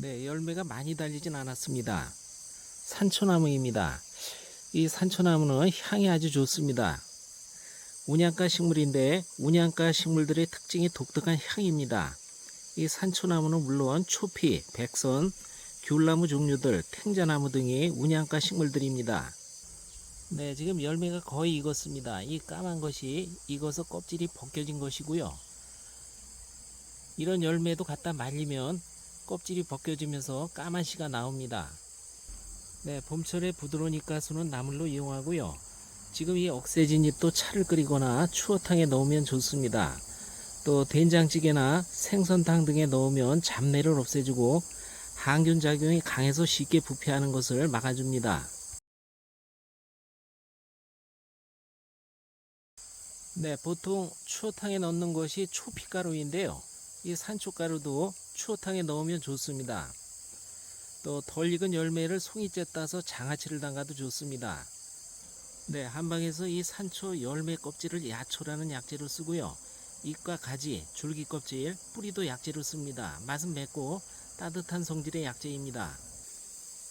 네, 열매가 많이 달리진 않았습니다. 산초나무입니다. 이 산초나무는 향이 아주 좋습니다. 운양가 식물인데 운양가 식물들의 특징이 독특한 향입니다. 이 산초나무는 물론 초피, 백선, 귤나무 종류들, 탱자나무 등이 운양가 식물들입니다. 네, 지금 열매가 거의 익었습니다. 이 까만 것이 익어서 껍질이 벗겨진 것이고요. 이런 열매도 갖다 말리면 껍질이 벗겨지면서 까만 씨가 나옵니다. 네, 봄철에 부드러운 잎가수는 나물로 이용하고요. 지금 이 억세진 잎도 차를 끓이거나 추어탕에 넣으면 좋습니다. 또 된장찌개나 생선탕 등에 넣으면 잡내를 없애주고 항균 작용이 강해서 쉽게 부패하는 것을 막아줍니다. 네, 보통 추어탕에 넣는 것이 초피가루인데요. 이 산초가루도 추어탕에 넣으면 좋습니다. 또 덜 익은 열매를 송이째 따서 장아찌를 담가도 좋습니다. 네, 한방에서 이 산초 열매 껍질을 야초라는 약재로 쓰고요. 잎과 가지, 줄기 껍질, 뿌리도 약재로 씁니다. 맛은 맵고 따뜻한 성질의 약재입니다.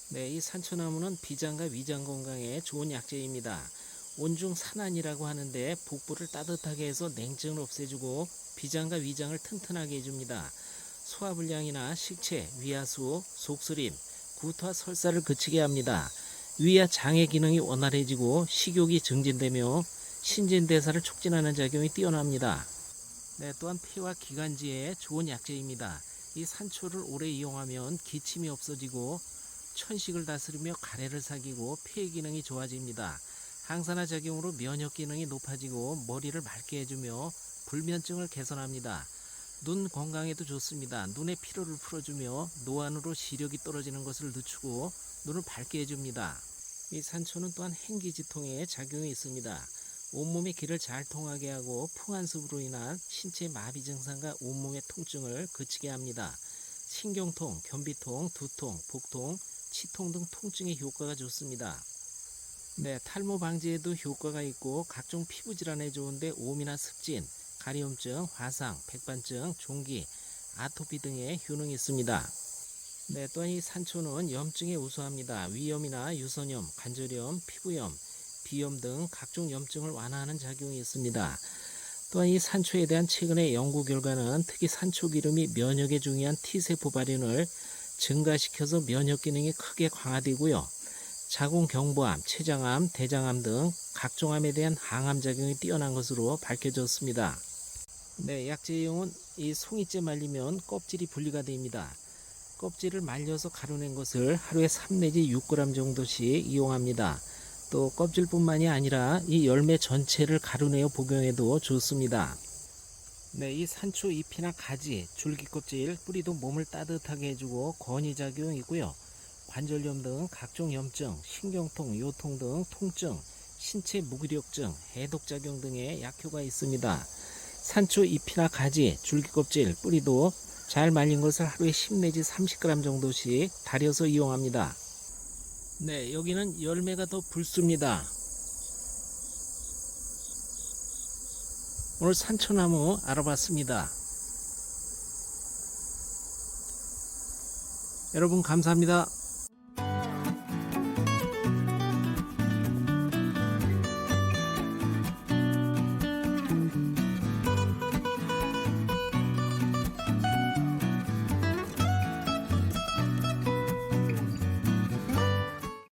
네, 이 산초나무는 비장과 위장 건강에 좋은 약재입니다. 온중 산안이라고 하는데 복부를 따뜻하게 해서 냉증을 없애주고 비장과 위장을 튼튼하게 해줍니다. 소화불량이나 식체, 위하수, 속쓰림, 구토와 설사를 그치게 합니다. 위와 장의 기능이 원활해지고 식욕이 증진되며 신진대사를 촉진하는 작용이 뛰어납니다. 네, 또한 폐와 기관지에 좋은 약재입니다. 이 산초를 오래 이용하면 기침이 없어지고 천식을 다스리며 가래를 사귀고 폐의 기능이 좋아집니다. 항산화 작용으로 면역 기능이 높아지고 머리를 맑게 해주며 불면증을 개선합니다. 눈 건강에도 좋습니다. 눈의 피로를 풀어주며 노안으로 시력이 떨어지는 것을 늦추고 눈을 밝게 해줍니다. 이 산초는 또한 행기지통에 작용이 있습니다. 온몸의 기를 잘 통하게 하고 풍한습으로 인한 신체 마비 증상과 온몸의 통증을 그치게 합니다. 신경통, 변비통, 두통, 복통, 치통 등 통증에 효과가 좋습니다. 네, 탈모 방지에도 효과가 있고 각종 피부 질환에 좋은데 오미나 습진, 가려움증, 화상, 백반증, 종기, 아토피 등의 효능이 있습니다. 네, 또한 이 산초는 염증에 우수합니다. 위염이나 유선염, 관절염, 피부염, 비염 등 각종 염증을 완화하는 작용이 있습니다. 또한 이 산초에 대한 최근의 연구 결과는 특히 산초 기름이 면역에 중요한 T세포 발현을 증가시켜서 면역 기능이 크게 강화되고요. 자궁 경부암, 췌장암, 대장암 등 각종 암에 대한 항암 작용이 뛰어난 것으로 밝혀졌습니다. 네, 약재용은 이 송이째 말리면 껍질이 분리가 됩니다. 껍질을 말려서 가루낸 것을 하루에 3 내지 6g 정도씩 이용합니다. 또 껍질뿐만이 아니라 이 열매 전체를 가루내어 복용해도 좋습니다. 네, 이 산초 잎이나 가지, 줄기 껍질, 뿌리도 몸을 따뜻하게 해주고 건이 작용이 있고요. 관절염 등 각종 염증, 신경통, 요통 등 통증, 신체 무기력증, 해독작용 등의 약효가 있습니다. 산초 잎이나 가지, 줄기 껍질, 뿌리도 잘 말린 것을 하루에 10 내지 30g 정도씩 달여서 이용합니다. 네, 여기는 열매가 더 붉습니다. 오늘 산초나무 알아봤습니다. 여러분 감사합니다.